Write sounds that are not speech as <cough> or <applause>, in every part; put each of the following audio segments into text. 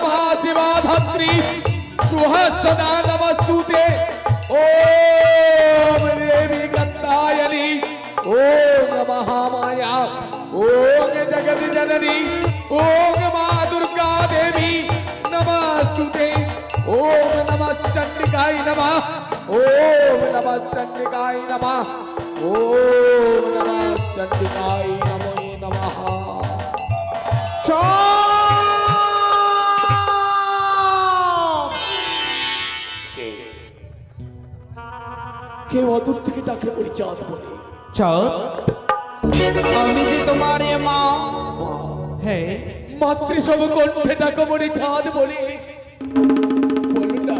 नमः शिवा धत्री सुहस्वदा नमस्तुते ओम देवी गंगायनी ओम नमः माया ओम जगत जननी ओम मां दुर्गा देवी नमस्तुते ओम नमः चंडिकाय नमः ओम नमः चंडिकाय नमः ओम नमः चंडिकाय नमो नमः চাঁদ! কেউ অদূর থেকে ডাকে পরিচাঁদ বলে। চাঁদ? আমি যে তোমার মা। হ্যাঁ। মাতৃসম কণ্ঠে ডাকা মনে চাঁদ বলে। বলো না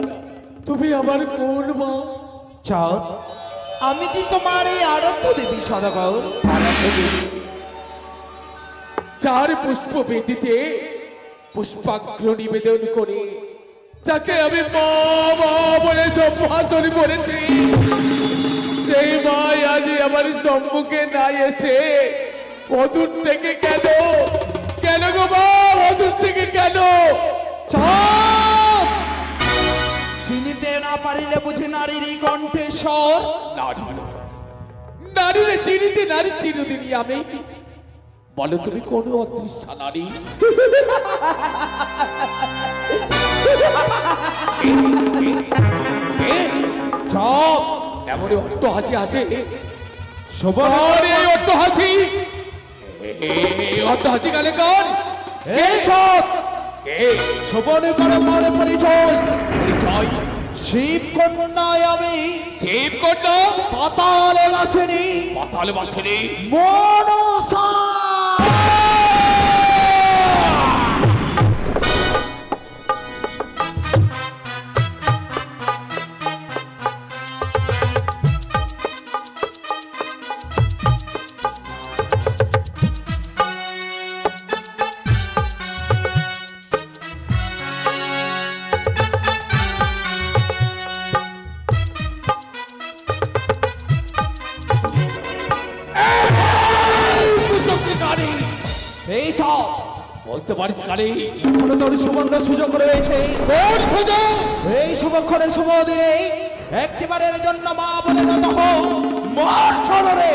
তুমি আমার কোন মা? চাঁদ? আমি যে তোমার এই আরাধ্য দেবী সদাগর। আরাধ্য দেবী। চার পুষ্প বেদিতে পুষ্পাগ্র নিবেদন করে যাকে আমি মা বলে সম্ভাষণ করেছি সেই মাই আজ আমার সম্মুখে না এসে অদূর থেকে কেন? কেন গো মা অদূর থেকে কেন? চিনিতে না পারিলে বুঝি নারীর এই কণ্ঠেশ্বর নারী নারীরে চিনিতে নারী চিরদিনই আমি। বলো তুমি কোন অদৃশ্য নারী? <laughs> চাঁদ এমনই অট্ট হাসি শোভন। আর এই অট্ট হাসি এই অট্ট হাসি গালে কর এই চাঁদ কে? শোভন করে মনে পরিচয়। পরিচয়। শিব কন্যায় আমি। শিব কন্যা পাতালে বাসিনি। পাতাল বাসিনী। মনসা এই বলতে পারিস কারে। এখনও তোর সুবর্ণ সুযোগ রয়েছে। কোন সুযোগ? এই শুভক্ষণে শুভ দিনে একটিবারের জন্য মা বলে নত হোক মার চরণে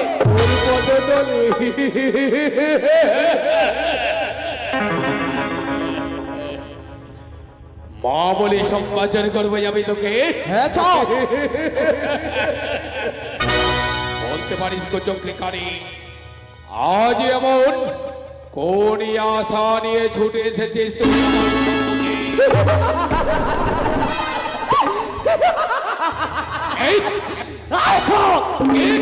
মা বলে সম্ভাষণ করব আমি তোকে। হ্যাঁ বলতে পারিস তো চোখে কানে আজ এমন কোন আশা নিয়ে ছুটে এসেছিস তুই? আমার এই,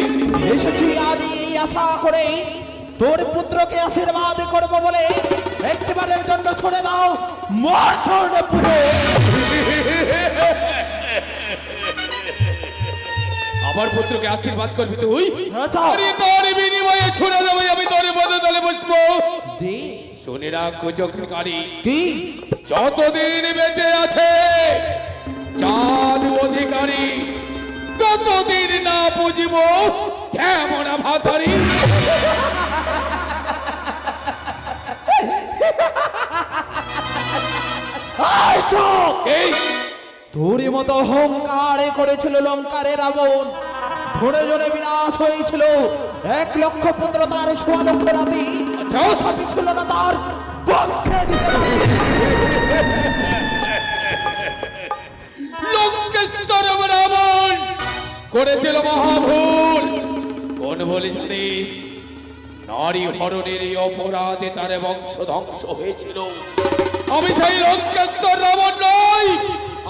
এসেছি আজ এই আশা করে তোর পুত্রকে আশীর্বাদ করব বলে একটিবারের জন্য ছড়ে দাও মার চরণে পুজো। আমার পুত্রকে আশীর্বাদ করবি তুই? হ্যাঁ, তোর বিনিময়ে শুনে রাখ কানে কি? যতদিন বেঁচে আছে চাঁদ অধিকারী ততদিন না বুঝিব কেমন ভাতারি। তোরই মতো অহংকারে করেছিল লঙ্কারে রাবণ ধরে জনে বিনাশ হয়েছিল। এক লক্ষ পুত্র তার সোয়া লক্ষ আচ্ছা। তথাপি না তার বংশে দিতে। লঙ্কেশ্বর রাবণ করেছিল মহাভুল। কোন বলে জানিস? নারী হরণের এই অপরাধে তার বংশ ধ্বংস হয়েছিল। আমি সেই লঙ্কেশ্বর রাবণ নই।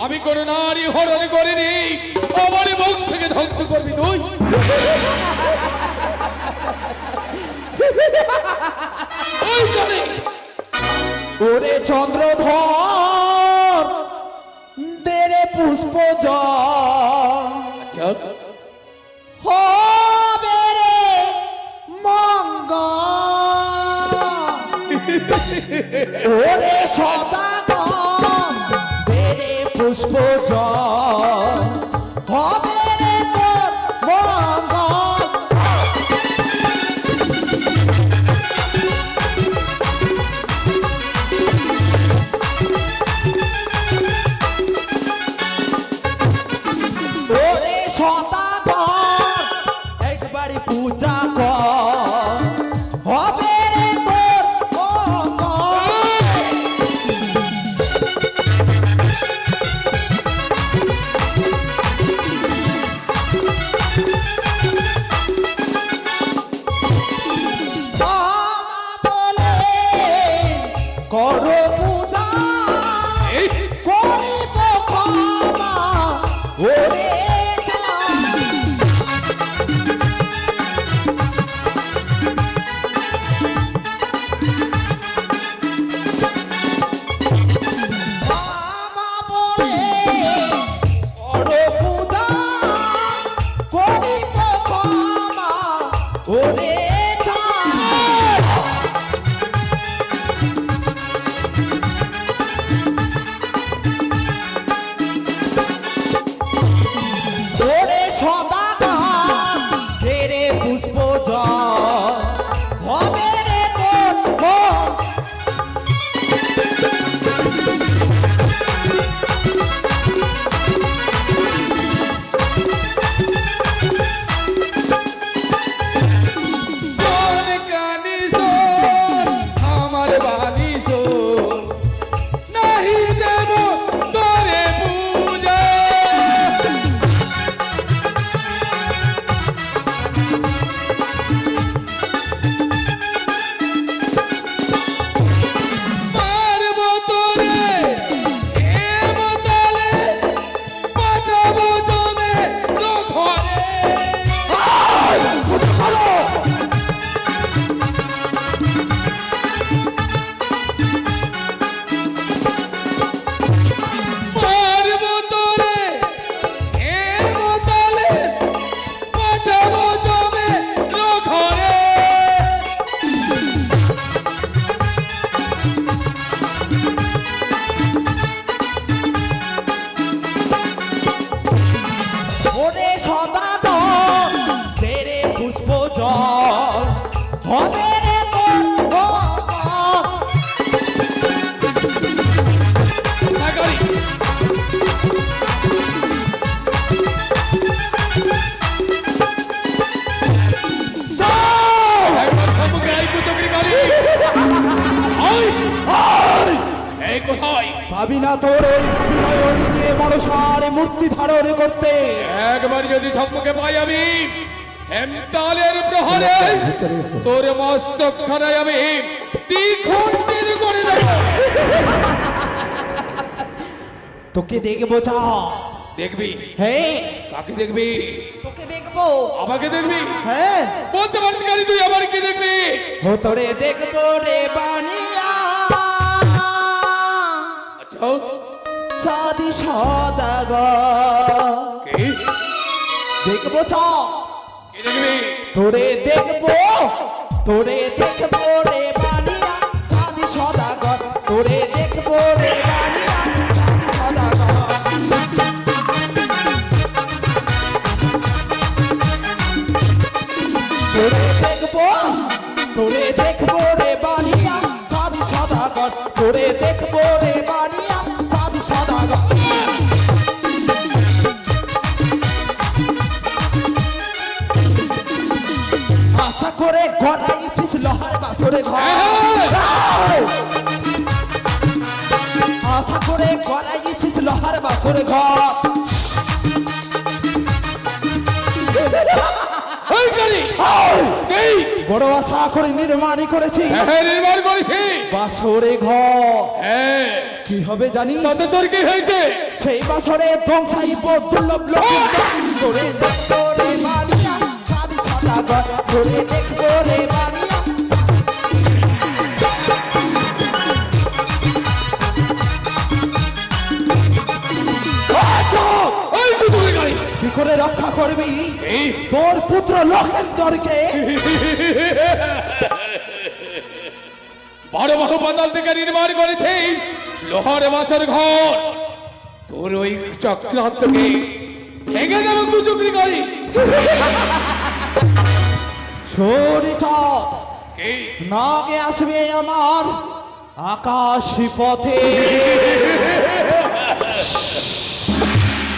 আমি কোন নারী হরণ করিনি। আমার বংশকে ধ্বংস করবি তুই। 我的。তোর ওই অভিনয়নী দিয়ে মনসার মূর্তি ধারণ করতে। একবার যদি সম্মুখে পাই আমি হেমতালের প্রহরে তোর মস্তক আমি দ্বিখণ্ডিত করে দেব। তোকে দেখব যা। দেখবি? হ্যাঁ কাকে দেখবি? তোকে দেখব। আমাকে দেখবি? হ্যাঁ। বলতে পারছি তুই আমার কি দেখবি? ও তোরে দেখব রে বানিয়া। সাদি সদাগর। দেখব চা তোরে দেখব তোরে দেখব রে। করে গড়াইছিস লোহার বাসরে ঘর। হ্যাঁ। আশা করে গড়াইছিস লোহার বাসরে ঘর। বড় আশা করে নির্মাণই করেছি হ্যাঁ নির্মাণ করেছি বাসরে ঘর। হ্যাঁ। কি হবে জানি তাতে তোর কি হয়েছে? সেই বাসরে দুর্লভ লোক তোরে দেখব রে বানিয়া চাঁদি সাদা ঘর দেখব রে বানিয়া। আচ্ছা! কি করে রক্ষা করবি? এই তোর পুত্র লক্ষেন্দরকে। বড় বাহু পাতাল থেকে নির্মাণ করেছে লোহার মাছের ঘর। তোর ওই চক্রান্তকে ভেঙে দেবো কুচুকরি করি। সরি চাঁদ কি? নাগে আসবে আমার আকাশ পথে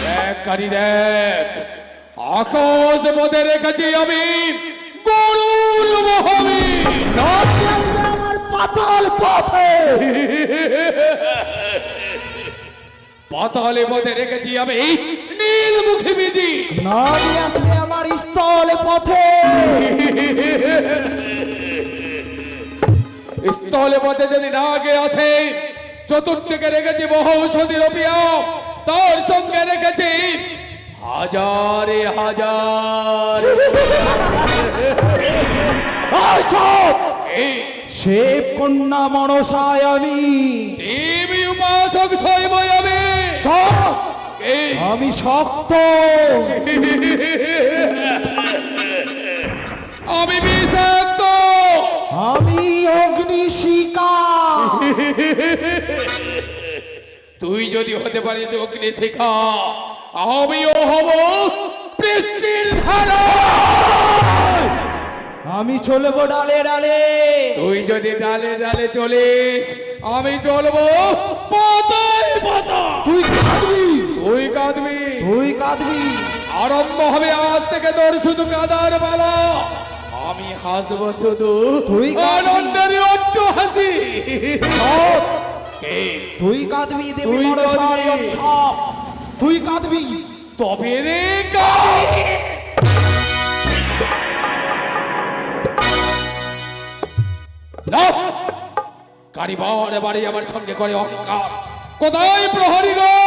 দেখ কারি দেখ। আকাশ পথে রেখেছি আমি গরুর মহাবী নাগে আসবে আমার পাতাল পথে। পাতালে পথে রেখেছি আমি নীলমুখী বিজি নাগে আসবে স্থল পথে। স্থলে পথে যদি না আগে আছে চতুর্থকে রেখেছি বহু ঔষধি অপিয়াম তার সঙ্গে রেখেছি হাজারে হাজার। শিব কন্যা মনসায় আমি। শিব উপাসক শৈব আমি আমি শক্ত। আমি বিষাক্ত। আমি অগ্নিশিকা তুই যদি হতে পারিস অগ্নি শিখা আমিও হব বৃষ্টির ধারা। আমি চলবো ডালে ডালে। তুই যদি ডালে ডালে চলিস আমি চলবো পাতায় পাতা। তুই তুই কাঁদবি। তুই কাঁদবি। আরম্ভ হবে আজ থেকে তোর শুধু কাদার পালা আমি হাসবো শুধু তুই আনন্দের অট্ট হাসি। তুই কাঁদবি দেবী কাঁদবি। উৎসব তুই কাঁদবি। তবে রে কাঁদবি। কারিবার বাড়ি আমার সঙ্গে করে অহংকার। কোথায় প্রহরী গো?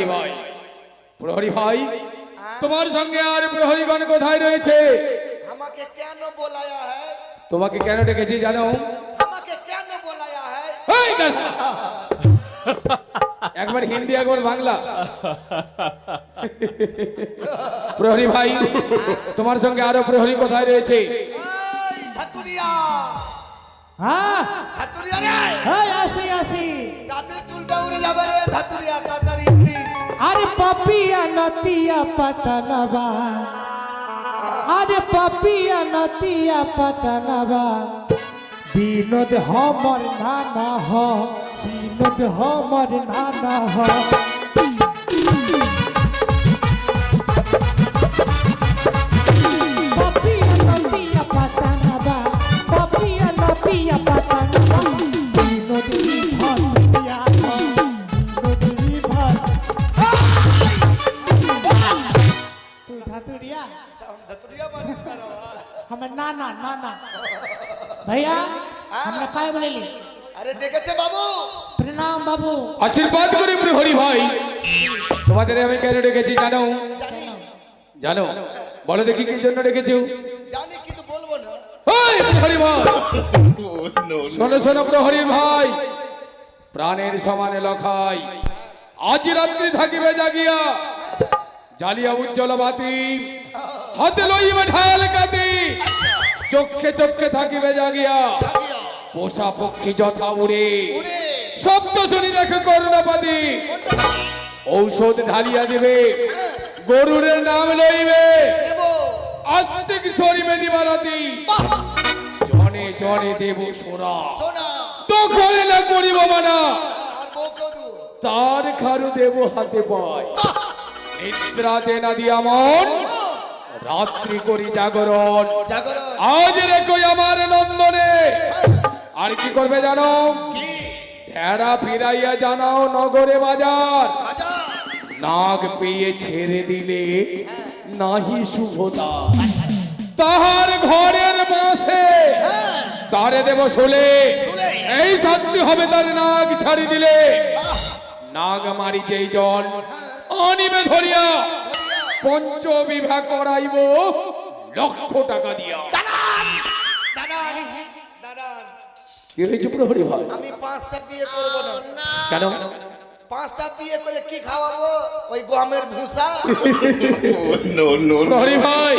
প্রহরী ভাই। প্রহরী ভাই তোমার সঙ্গে আর প্রহরীগণ কোথায় রয়েছে? আমাকে কেন বলায়া है তোমাকে কেন ডেকেছি জানো? আমাকে কেন বলায়া है এই গাধা! একবার হিন্দি একবার বাংলা। প্রহরী ভাই তোমার সঙ্গে আরও প্রহরী কোথায় রয়েছে? হ্যাঁ? ধাতুরিয়া রে। হ্যাঁ আসি আসি। চাঁদের চুলটা উড়ে যাবে রে ধাতুরিয়া তাড়াতাড়ি। আরে পাপিয়া নতিয়া পাতানবা। আরে পাপিয়া নতিয়া পাতানবা। বিনোদ হমর নানা হ, বিনোদ হমর নানা হ। আমরা কায় বলেলি আরে বাবু। প্রণাম বাবু। আশীর্বাদ করে প্রহরি ভাই। তোমাদের আমি কেন ডেকেছি জানো? জানো। বলো দেখি কি জন্য ডেকেছি। জানি কিন্তু বলব না। প্রহরি ভাই। শোনো শোনো ভাই। প্রাণের সমানে লখাই। আজ রাত্রি থাকিবে জাগিয়া। জালিয়া উজ্জ্বল বাতি। হাতে লইবে ঢাল কাতি। চক্ষে চক্ষে থাকিবে জাগিয়া। পোষা পক্ষী যথা উড়ে। শব্দ শুনি দেখে করুণাপাতি। ঔষধ ঢালিয়া দিবে। গরুরের নাম লইবে। আস্তিক সরিবে দিবারাতি। জনে জনে দেব সোনা। দখলে না করিব মানা। তার খারু দেব হাতে পায়। নিদ্রাতে না দিয়া মন। রাত্রি করি জাগরণ। জাগরণ। আজ রেখো আমার নন্দনে। আর কি করবে জানো? ভেড়া ফিরাইয়া জানাও নগরে বাজার। নাগ পেয়ে ছেড়ে দিলে নাহি শুভতা তাহার ঘরের পাশে তারে দেব শোলে। এই শাস্তি হবে তার নাগ ছাড়ি দিলে। নাগ মারি যেই জন অনিবে ধরিয়া। পঞ্চ বিভাগ করাইব লক্ষ টাকা দিয়া। কি হয়েছে প্রহরী ভাই আমি পাঁচটা বিয়ে করব না। কেন? পাঁচটা বিয়ে করে কি খাওয়াবো? ওই গমের ভুসা? <laughs> প্রহরী ভাই!